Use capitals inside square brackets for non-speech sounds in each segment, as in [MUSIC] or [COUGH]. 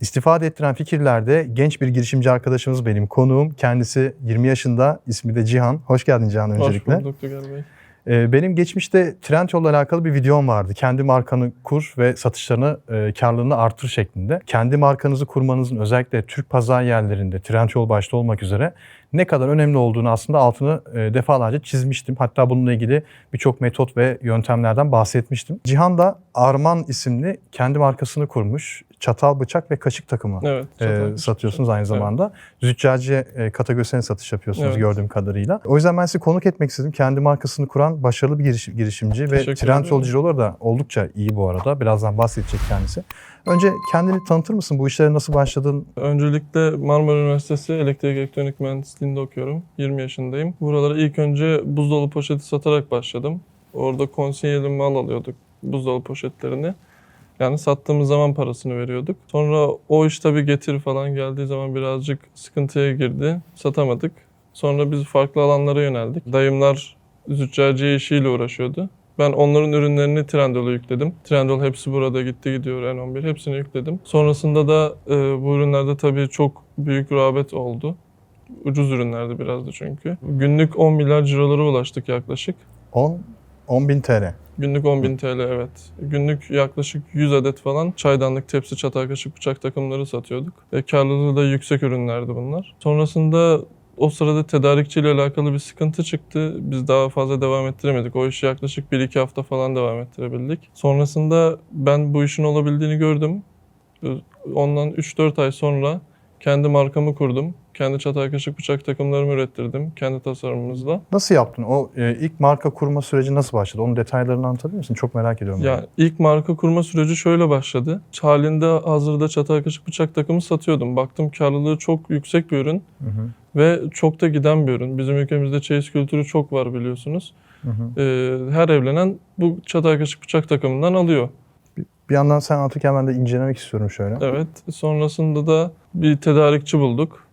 İstifade ettiren fikirlerde genç bir girişimci arkadaşımız benim konuğum. Kendisi 20 yaşında, ismi de Cihan. Hoş geldin Cihan öncelikle. Hoş bulduk Tugay Bey. Ee, Benim geçmişte Trendyol'la alakalı bir videom vardı. Kendi markanı kur ve satışlarını, e, karlılığını artır şeklinde. Kendi markanızı kurmanızın özellikle Türk pazar yerlerinde Trendyol başta olmak üzere ne kadar önemli olduğunu aslında altını e, defalarca çizmiştim. Hatta bununla ilgili birçok metot ve yöntemlerden bahsetmiştim. Cihan da Arman isimli kendi markasını kurmuş. Çatal, bıçak ve kaşık takımı Evet. e, çatal- satıyorsunuz aynı zamanda. Züccaciye e, kategorisine satış yapıyorsunuz Evet. gördüğüm kadarıyla. O yüzden ben sizi konuk etmek istedim. Kendi markasını kuran başarılı bir giriş- girişimci ve Teşekkür Trendyol ederim. ciroları da oldukça iyi bu arada. Birazdan bahsedecek kendisi. Önce kendini tanıtır mısın? Bu işlere nasıl başladın? Öncelikle Marmara Üniversitesi Elektrik Elektronik Mühendisliği'nde okuyorum. 20 yaşındayım. Buralara ilk önce buzdolabı poşeti satarak başladım. Orada konsiyeli mal alıyorduk buzdolabı poşetlerini. Yani sattığımız zaman parasını veriyorduk. Sonra o iş tabii getir falan geldiği zaman birazcık sıkıntıya girdi. Satamadık. Sonra biz farklı alanlara yöneldik. Dayımlar züccaciye işiyle uğraşıyordu. Ben onların ürünlerini Trendyol'a yükledim. Trendyol hepsi burada gitti gidiyor N11 hepsini yükledim. Sonrasında da e, bu ürünlerde tabii çok büyük rağbet oldu. Ucuz ürünlerdi biraz da çünkü. Günlük 10 milyar cirolara ulaştık yaklaşık. 10 10 bin TL. Günlük 10.000 TL evet. Günlük yaklaşık 100 adet falan çaydanlık, tepsi, çatal, kaşık, bıçak takımları satıyorduk. Ve karlılığı da yüksek ürünlerdi bunlar. Sonrasında o sırada tedarikçiyle alakalı bir sıkıntı çıktı. Biz daha fazla devam ettiremedik. O işi yaklaşık 1-2 hafta falan devam ettirebildik. Sonrasında ben bu işin olabildiğini gördüm. Ondan 3-4 ay sonra kendi markamı kurdum. Kendi çatal, kaşık, bıçak takımlarımı ürettirdim. Kendi tasarımımızla. Nasıl yaptın? O e, ilk marka kurma süreci nasıl başladı? Onun detaylarını anlatabilir misin? Çok merak ediyorum. Ya ilk marka kurma süreci şöyle başladı. Halinde hazırda çatal kaşık bıçak takımı satıyordum. Baktım karlılığı çok yüksek bir ürün Hı hı, ve çok da giden bir ürün. Bizim ülkemizde çeyiz kültürü çok var biliyorsunuz. hı hı. Ee, her evlenen bu çatal kaşık bıçak takımından alıyor. Bir yandan sen anlatırken ben de incelemek istiyorum şöyle. Evet. Sonrasında da bir tedarikçi bulduk.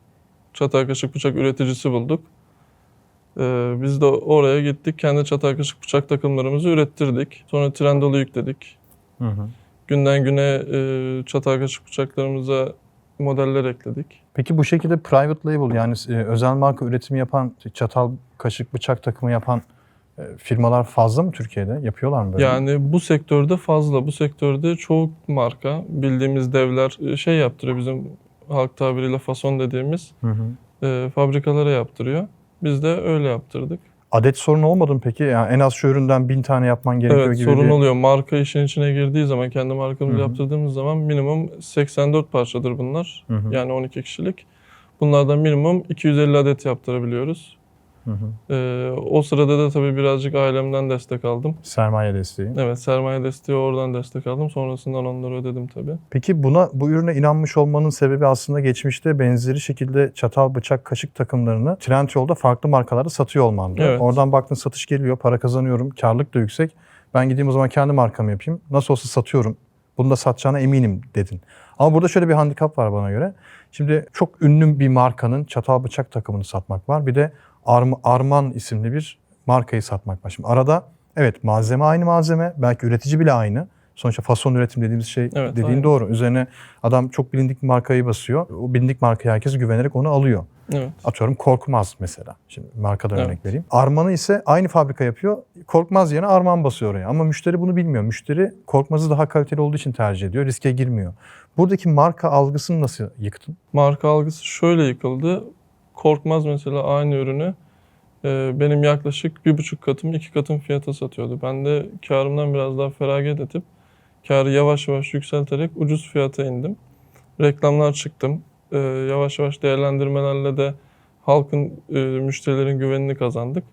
Çatal kaşık bıçak üreticisi bulduk. Ee, biz de oraya gittik. Kendi çatal kaşık bıçak takımlarımızı ürettirdik. Sonra Trendyol'u yükledik. Hı hı. Günden güne e, çatal kaşık bıçaklarımıza modeller ekledik. Peki bu şekilde private label yani e, özel marka üretimi yapan, çatal, kaşık, bıçak takımı yapan e, firmalar fazla mı Türkiye'de? Yapıyorlar mı böyle? Yani bu sektörde fazla. Bu sektörde çoğu marka bildiğimiz devler e, şey yaptırıyor bizim halk tabiriyle fason dediğimiz Hı hı. e, fabrikalara yaptırıyor. Biz de öyle yaptırdık. Adet sorunu olmadı mı peki? Yani en az şu üründen bin tane yapman gerekiyor evet gibi sorun bir... oluyor. Marka işin içine girdiği zaman kendi markamızı yaptırdığımız zaman minimum 84 parçadır bunlar. Hı hı, Yani 12 kişilik. Bunlardan minimum 250 adet yaptırabiliyoruz. Hı hı. E, o sırada da tabii birazcık ailemden destek aldım. Sermaye desteği. Evet sermaye desteği oradan destek aldım. Sonrasından onları ödedim tabii. Peki buna bu ürüne inanmış olmanın sebebi aslında geçmişte benzeri şekilde çatal, bıçak, kaşık takımlarını Trendyol'da farklı markalarda satıyor olmandı. Evet. Oradan baktın satış geliyor, para kazanıyorum, karlılık da yüksek. Ben gideyim o zaman kendi markamı yapayım. Nasıl olsa satıyorum. Bunu da satacağına eminim dedin. Ama burada şöyle bir handikap var bana göre. Şimdi çok ünlü bir markanın çatal bıçak takımını satmak var. Bir de Arm- Arman isimli bir markayı satmak var. Şimdi arada evet malzeme aynı malzeme. Belki üretici bile aynı. Sonuçta fason üretim dediğimiz şey Evet, dediğin aynen. doğru. Üzerine adam çok bilindik bir markayı basıyor. O bilindik markaya herkes güvenerek onu alıyor. Evet. Atıyorum Korkmaz mesela. Şimdi markadan Evet. örnek vereyim. Arman'ı ise aynı fabrika yapıyor. Korkmaz yerine Arman basıyor oraya. Ama müşteri bunu bilmiyor. Müşteri Korkmaz'ı daha kaliteli olduğu için tercih ediyor. Riske girmiyor. Buradaki marka algısını nasıl yıktın? Marka algısı şöyle yıkıldı. Korkmaz mesela aynı ürünü e, benim yaklaşık bir buçuk katım, iki katım fiyata satıyordu. Ben de karımdan biraz daha feragat edip karı yavaş yavaş yükselterek ucuz fiyata indim. Reklamlar çıktım. E, yavaş yavaş değerlendirmelerle de halkın, e, müşterilerin güvenini kazandık.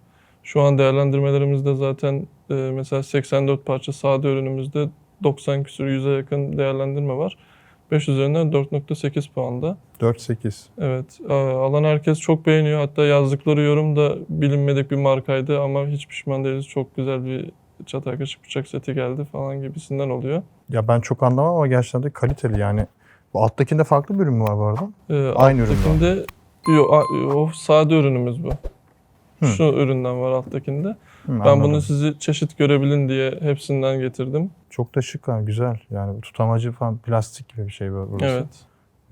Şu an değerlendirmelerimizde zaten e, mesela 84 parça sade ürünümüzde 90 küsur 100'e yakın değerlendirme var. 5 üzerinden 4.8 puanda. 4-8. Evet, a- alan herkes çok beğeniyor. Hatta yazdıkları yorum da bilinmedik bir markaydı ama hiç pişman değiliz. Çok güzel bir çatal kaşık bıçak seti geldi falan gibisinden oluyor. Ya ben çok anlamam ama gerçekten de kaliteli yani. Bu alttakinde farklı bir ürün mü var bu arada? Ee, Aynı ürün mü alttakinde, Yo, a- o sade ürünümüz bu. Hı. Şu üründen var alttakinde. Hı, Ben anladım. bunu sizi çeşit görebilin diye hepsinden getirdim. Çok da şık ha, güzel. Yani tutamacı falan plastik gibi bir şey bu- burası. Evet.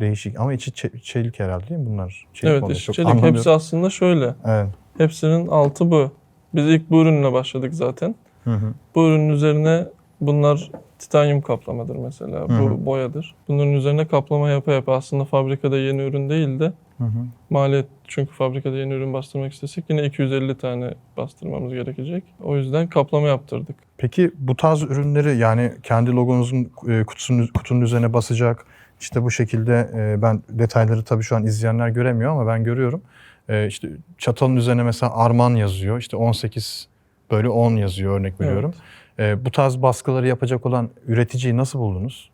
Değişik ama içi çe- çelik herhalde değil mi bunlar? Çelik evet Çok çelik. anlamıyorum. Hepsi aslında şöyle. Evet. Hepsinin altı bu. Biz ilk bu ürünle başladık zaten. Hı hı. Bu ürünün üzerine bunlar titanyum kaplamadır mesela. Hı Bu hı. boyadır. Bunların üzerine kaplama yapa yapa aslında fabrikada yeni ürün değil de Hı hı. maliyet çünkü fabrikada yeni ürün bastırmak istesek yine 250 tane bastırmamız gerekecek. O yüzden kaplama yaptırdık. Peki bu tarz ürünleri yani kendi logonuzun e, kutusunun, kutunun üzerine basacak işte bu şekilde e, ben detayları tabii şu an izleyenler göremiyor ama ben görüyorum. E, işte çatalın üzerine mesela Arman yazıyor. İşte 18 bölü 10 yazıyor örnek veriyorum. E, bu tarz baskıları yapacak olan üreticiyi nasıl buldunuz?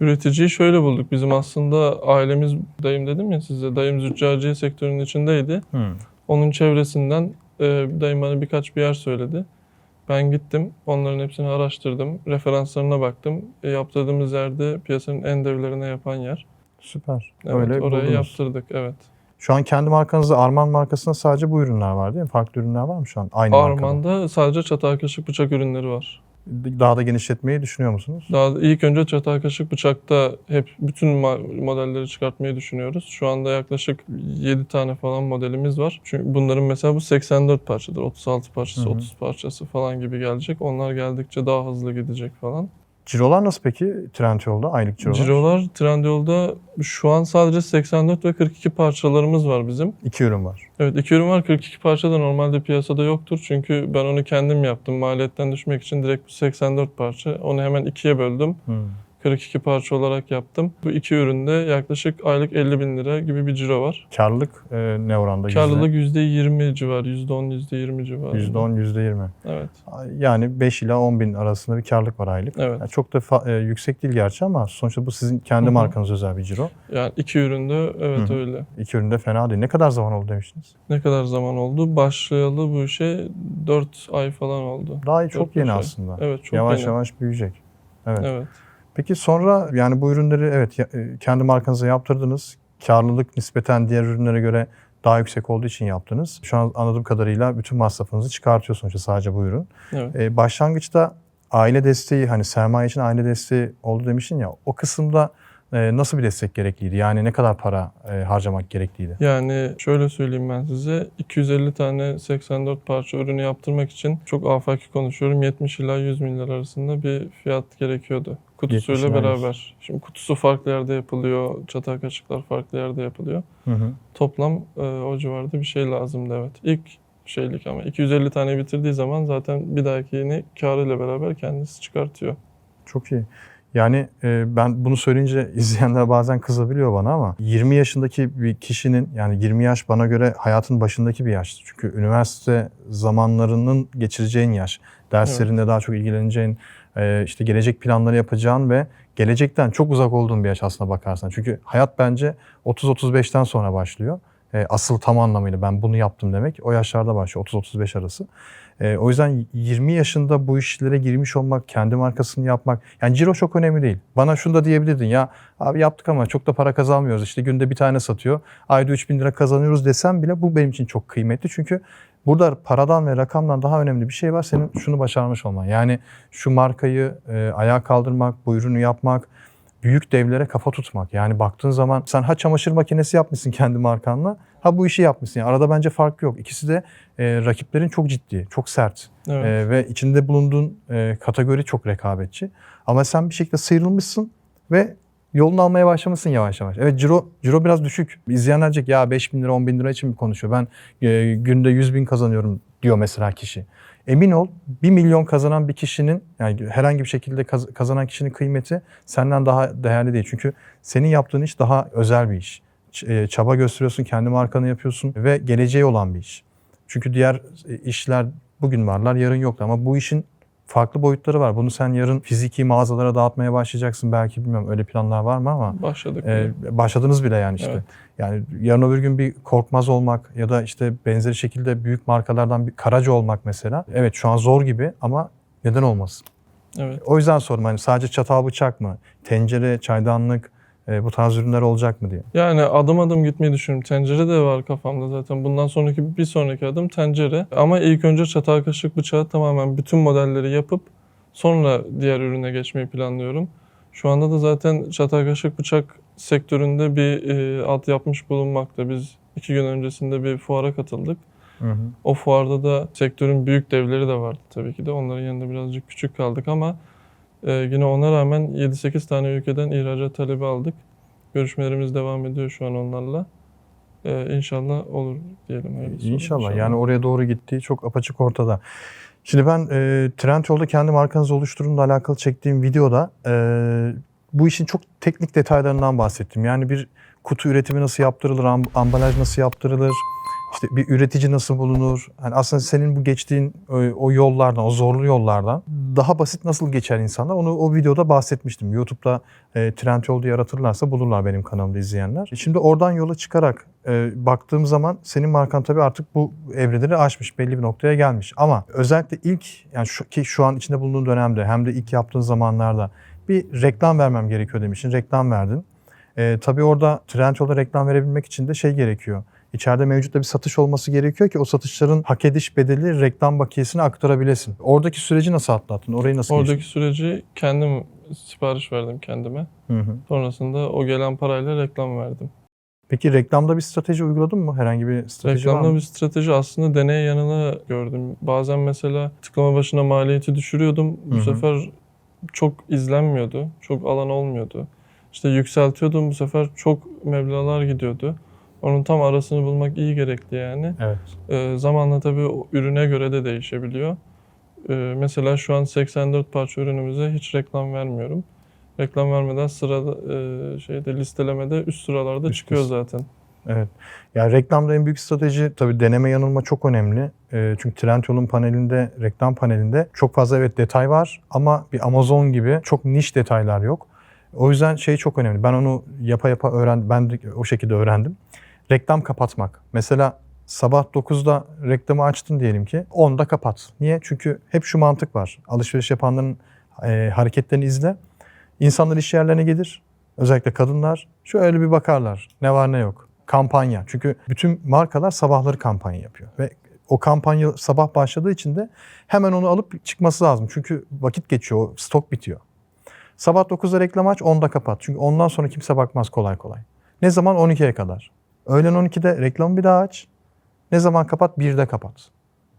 Üreticiyi şöyle bulduk. Bizim aslında ailemiz, dayım dedim ya size, dayım züccaciye sektörünün içindeydi. Onun çevresinden e, dayım bana birkaç bir yer söyledi. Ben gittim, onların hepsini araştırdım, referanslarına baktım. E, yaptırdığımız yerde piyasanın en devlerine yapan yer. Süper. Evet, Öyle oraya buldunuz. yaptırdık, evet. Şu an kendi markanızda Arman markasında sadece bu ürünler var değil mi? Farklı ürünler var mı şu an? Aynı markada. Arman'da sadece çatal kaşık bıçak ürünleri var. Daha da genişletmeyi düşünüyor musunuz? Daha ilk önce çatal kaşık bıçakta hep bütün modelleri çıkartmayı düşünüyoruz. Şu anda yaklaşık 7 tane falan modelimiz var. Çünkü bunların mesela bu 84 parçadır. 36 parçası, Hı hı. 30 parçası falan gibi gelecek. Onlar geldikçe daha hızlı gidecek falan. Cirolar nasıl peki Trendyol'da aylık cirolar? Cirolar Trendyol'da şu an sadece 84 ve 42 parçalarımız var bizim. İki ürün var. Evet iki ürün var. 42 parça da normalde piyasada yoktur. Çünkü ben onu kendim yaptım. Maliyetten düşmek için direkt bu 84 parça. Onu hemen ikiye böldüm. 42 parça olarak yaptım. Bu iki üründe yaklaşık aylık 50 bin lira gibi bir ciro var. Karlılık e, ne oranda? Karlılık %20 civarı, %10, %20 civarı. %10, %20. Evet, Yani 5 ila 10 bin arasında bir karlılık var aylık. evet. Yani çok da e, yüksek değil gerçi ama sonuçta bu sizin kendi Hı hı. markanız özel bir ciro. Yani iki üründe evet Hı hı. öyle. İki ürün de fena değil. Ne kadar zaman oldu demiştiniz? Ne kadar zaman oldu? Başlayalı bu işe 4 ay falan oldu. Daha iyi, çok yeni ay. aslında. Evet, çok yavaş yeni. yavaş büyüyecek. Evet. Evet. Peki sonra yani bu ürünleri evet e, kendi markanıza yaptırdınız. Karlılık nispeten diğer ürünlere göre daha yüksek olduğu için yaptınız. Şu an anladığım kadarıyla bütün masrafınızı çıkartıyorsunuz işte sadece bu ürün. Evet. Ee, başlangıçta aile desteği hani sermaye için aile desteği oldu demiştin ya o kısımda nasıl bir destek gerekliydi? Yani ne kadar para e, harcamak gerekliydi? Yani şöyle söyleyeyim ben size 250 tane 84 parça ürünü yaptırmak için çok afaki konuşuyorum 70 ila 100 bin lira arasında bir fiyat gerekiyordu. 70 Kutusuyla ila 100. beraber. Şimdi kutusu farklı yerde yapılıyor, çatal kaşıklar farklı yerde yapılıyor. Hı hı. Toplam e, o civarda bir şey lazımdı evet. İlk şeylik ama 250 tane bitirdiği zaman zaten bir dahakini karıyla beraber kendisi çıkartıyor. Çok iyi. Yani e, ben bunu söyleyince [LAUGHS] izleyenler bazen kızabiliyor bana ama 20 yaşındaki bir kişinin yani 20 yaş bana göre hayatın başındaki bir yaş. Çünkü üniversite zamanlarının geçireceğin yaş. Derslerinde daha çok ilgileneceğin, e, işte gelecek planları yapacağın ve gelecekten çok uzak olduğun bir yaş aslına bakarsan. Çünkü hayat bence 30-35'ten sonra başlıyor. E, asıl tam anlamıyla ben bunu yaptım demek o yaşlarda başlıyor 30-35 arası. E, o yüzden 20 yaşında bu işlere girmiş olmak, kendi markasını yapmak, yani ciro çok önemli değil. Bana şunu da diyebilirdin ya abi yaptık ama çok da para kazanmıyoruz. İşte günde bir tane satıyor, ayda 3000 lira kazanıyoruz desem bile bu benim için çok kıymetli. Çünkü burada paradan ve rakamdan daha önemli bir şey var. Senin şunu başarmış olman. Yani şu markayı e, ayağa kaldırmak, bu ürünü yapmak, büyük devlere kafa tutmak. Yani baktığın zaman sen ha çamaşır makinesi yapmışsın kendi markanla, ha bu işi yapmışsın. Yani arada bence fark yok. İkisi de e, rakiplerin çok ciddi, çok sert. Evet. E, ve içinde bulunduğun e, kategori çok rekabetçi. Ama sen bir şekilde sıyrılmışsın ve yolunu almaya başlamışsın yavaş yavaş. Evet ciro, ciro biraz düşük. İzleyenler diyecek ya 5 bin lira 10 bin lira için mi konuşuyor? Ben e, günde 100 bin kazanıyorum diyor mesela kişi. Emin ol 1 milyon kazanan bir kişinin yani herhangi bir şekilde kaz- kazanan kişinin kıymeti senden daha değerli değil. Çünkü senin yaptığın iş daha özel bir iş. Ç- e, çaba gösteriyorsun, kendi markanı yapıyorsun ve geleceği olan bir iş. Çünkü diğer e, işler bugün varlar, yarın yoktu ama bu işin farklı boyutları var. Bunu sen yarın fiziki mağazalara dağıtmaya başlayacaksın belki bilmiyorum öyle planlar var mı ama Başladık. e, başladınız bile yani işte. Evet. Yani yarın öbür gün bir korkmaz olmak ya da işte benzeri şekilde büyük markalardan bir karaca olmak mesela. Evet şu an zor gibi ama neden olmasın? evet. O yüzden sordum hani sadece çatal bıçak mı? Tencere, çaydanlık e, bu tarz ürünler olacak mı diye. Yani adım adım gitmeyi düşünüyorum. Tencere de var kafamda zaten. Bundan sonraki bir sonraki adım tencere. Ama ilk önce çatal kaşık bıçağı tamamen bütün modelleri yapıp sonra diğer ürüne geçmeyi planlıyorum. Şu anda da zaten çatal kaşık bıçak sektöründe bir e, ad yapmış bulunmakta. Biz iki gün öncesinde bir fuara katıldık. Hı hı. O fuarda da sektörün büyük devleri de vardı tabii ki de. Onların yanında birazcık küçük kaldık ama e, yine ona rağmen 7-8 tane ülkeden ihracat talebi aldık. Görüşmelerimiz devam ediyor şu an onlarla. E, inşallah olur diyelim. hayırlısı olur İnşallah. Yani oraya doğru gittiği çok apaçık ortada. Şimdi ben e, Trendyol'da kendi markanızı oluşturumla alakalı çektiğim videoda e, bu işin çok teknik detaylarından bahsettim. Yani bir kutu üretimi nasıl yaptırılır, am- ambalaj nasıl yaptırılır, işte bir üretici nasıl bulunur. Hani aslında senin bu geçtiğin o, yollardan, o zorlu yollardan daha basit nasıl geçer insanlar onu o videoda bahsetmiştim. YouTube'da e, Trendyol diye aratırlarsa bulurlar benim kanalımda izleyenler. Şimdi oradan yola çıkarak e, baktığım zaman senin markan tabii artık bu evreleri aşmış, belli bir noktaya gelmiş. Ama özellikle ilk yani şu, ki şu an içinde bulunduğun dönemde hem de ilk yaptığın zamanlarda bir reklam vermem gerekiyor demişsin. Reklam verdin. E, tabii orada Trendyol'da reklam verebilmek için de şey gerekiyor. İçeride mevcut da bir satış olması gerekiyor ki o satışların hak ediş bedeli reklam bakiyesine aktarabilesin. Oradaki süreci nasıl atlattın? Orayı nasıl Oradaki geçtin? süreci kendim sipariş verdim kendime. Hı hı. Sonrasında o gelen parayla reklam verdim. Peki reklamda bir strateji uyguladın mı? Herhangi bir strateji var Reklamda mı? bir strateji aslında deney yanına gördüm. Bazen mesela tıklama başına maliyeti düşürüyordum. Bu Hı hı. sefer çok izlenmiyordu. Çok alan olmuyordu. İşte yükseltiyordum bu sefer çok meblağlar gidiyordu. Onun tam arasını bulmak iyi gerekli yani. Evet. Ee, zamanla tabii ürüne göre de değişebiliyor. Ee, mesela şu an 84 parça ürünümüze hiç reklam vermiyorum. Reklam vermeden sırada e, şeyde listelemede üst sıralarda Üst çıkıyor üst. zaten. Evet. Ya reklamda en büyük strateji tabii deneme yanılma çok önemli. Ee, çünkü Trendyol'un panelinde, reklam panelinde çok fazla evet detay var ama bir Amazon gibi çok niş detaylar yok. O yüzden şey çok önemli. Ben onu yapa yapa öğrendim. Ben de o şekilde öğrendim. Reklam kapatmak. Mesela sabah 9'da reklamı açtın diyelim ki 10'da kapat. Niye? Çünkü hep şu mantık var. Alışveriş yapanların e, hareketlerini izle. İnsanlar iş yerlerine gelir. Özellikle kadınlar şöyle bir bakarlar. Ne var ne yok. Kampanya. Çünkü bütün markalar sabahları kampanya yapıyor. Ve o kampanya sabah başladığı için de hemen onu alıp çıkması lazım. Çünkü vakit geçiyor, stok bitiyor. Sabah 9'da reklam aç, 10'da kapat. Çünkü ondan sonra kimse bakmaz kolay kolay. Ne zaman? 12'ye kadar. Öğlen 12'de reklamı bir daha aç. Ne zaman kapat? 1'de kapat.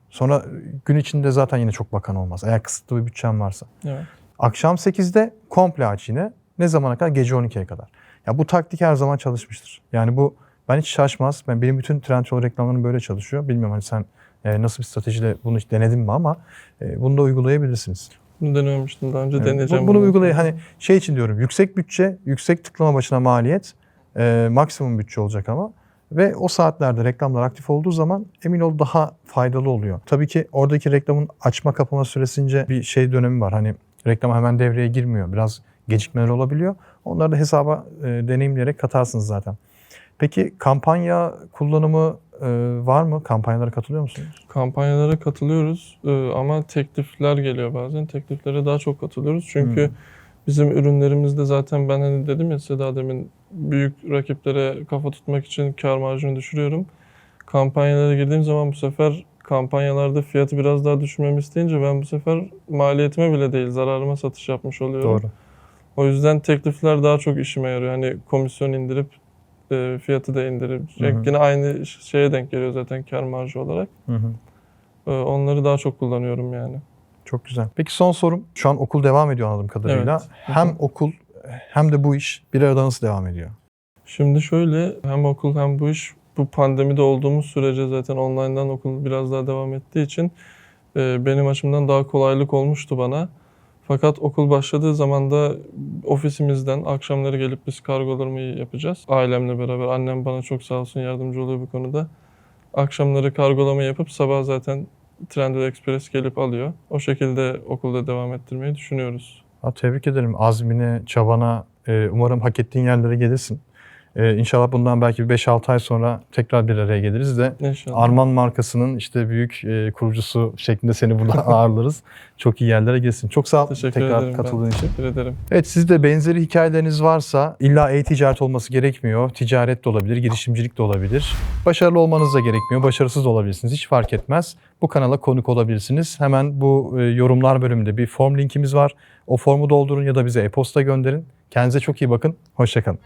Sonra gün içinde zaten yine çok bakan olmaz. Eğer kısıtlı bir bütçen varsa. Evet. Akşam 8'de komple aç yine. Ne zamana kadar? Gece 12'ye kadar. Ya bu taktik her zaman çalışmıştır. Yani bu ben hiç şaşmaz. Ben benim bütün Trendyol reklamlarım böyle çalışıyor. Bilmiyorum hani sen e, nasıl bir stratejiyle bunu hiç denedin mi ama e, bunu da uygulayabilirsiniz. Bunu denememiştim daha önce Evet. deneyeceğim. Bu- Bunu uygulay hani şey için diyorum. Yüksek bütçe, yüksek tıklama başına maliyet, e, maksimum bütçe olacak ama ve o saatlerde reklamlar aktif olduğu zaman emin ol daha faydalı oluyor. Tabii ki oradaki reklamın açma kapama süresince bir şey dönemi var. Hani reklam hemen devreye girmiyor. Biraz gecikmeler olabiliyor. Onları da hesaba e, deneyimleyerek katarsınız zaten. Peki kampanya kullanımı e, var mı? Kampanyalara katılıyor musunuz? Kampanyalara katılıyoruz e, ama teklifler geliyor bazen. Tekliflere daha çok katılıyoruz. Çünkü Hmm. Bizim ürünlerimizde zaten ben hani dedim ya size daha demin büyük rakiplere kafa tutmak için kar marjını düşürüyorum. Kampanyalara girdiğim zaman bu sefer kampanyalarda fiyatı biraz daha düşürmemi isteyince ben bu sefer maliyetime bile değil zararıma satış yapmış oluyorum. Doğru. O yüzden teklifler daha çok işime yarıyor. Hani komisyon indirip e, fiyatı da indirip Hı hı. yine aynı şeye denk geliyor zaten kar marjı olarak. Hı hı. E, onları daha çok kullanıyorum yani. Çok güzel. Peki son sorum. Şu an okul devam ediyor anladığım kadarıyla. Evet. Hem okul hem de bu iş bir arada nasıl devam ediyor? Şimdi şöyle hem okul hem bu iş bu pandemide olduğumuz sürece zaten online'dan okul biraz daha devam ettiği için e, benim açımdan daha kolaylık olmuştu bana. Fakat okul başladığı zaman da ofisimizden akşamları gelip biz kargolarımı yapacağız. Ailemle beraber. Annem bana çok sağ olsun yardımcı oluyor bu konuda. Akşamları kargolama yapıp sabah zaten Trendyol Express gelip alıyor. O şekilde okulda devam ettirmeyi düşünüyoruz. Ha, tebrik ederim. Azmine, çabana e, umarım hak ettiğin yerlere gelirsin. E, inşallah bundan belki bir 5-6 ay sonra tekrar bir araya geliriz de İnşallah. Arman markasının işte büyük e, kurucusu şeklinde seni burada [LAUGHS] ağırlarız. Çok iyi yerlere gelsin. Çok sağ ol Teşekkür tekrar ederim ben. katıldığın için. Teşekkür ederim. Evet sizde benzeri hikayeleriniz varsa illa e-ticaret olması gerekmiyor. Ticaret de olabilir, girişimcilik de olabilir. Başarılı olmanız da gerekmiyor. Başarısız da olabilirsiniz. Hiç fark etmez. Bu kanala konuk olabilirsiniz. Hemen bu e, yorumlar bölümünde bir form linkimiz var. O formu doldurun ya da bize e-posta gönderin. Kendinize çok iyi bakın. Hoşçakalın.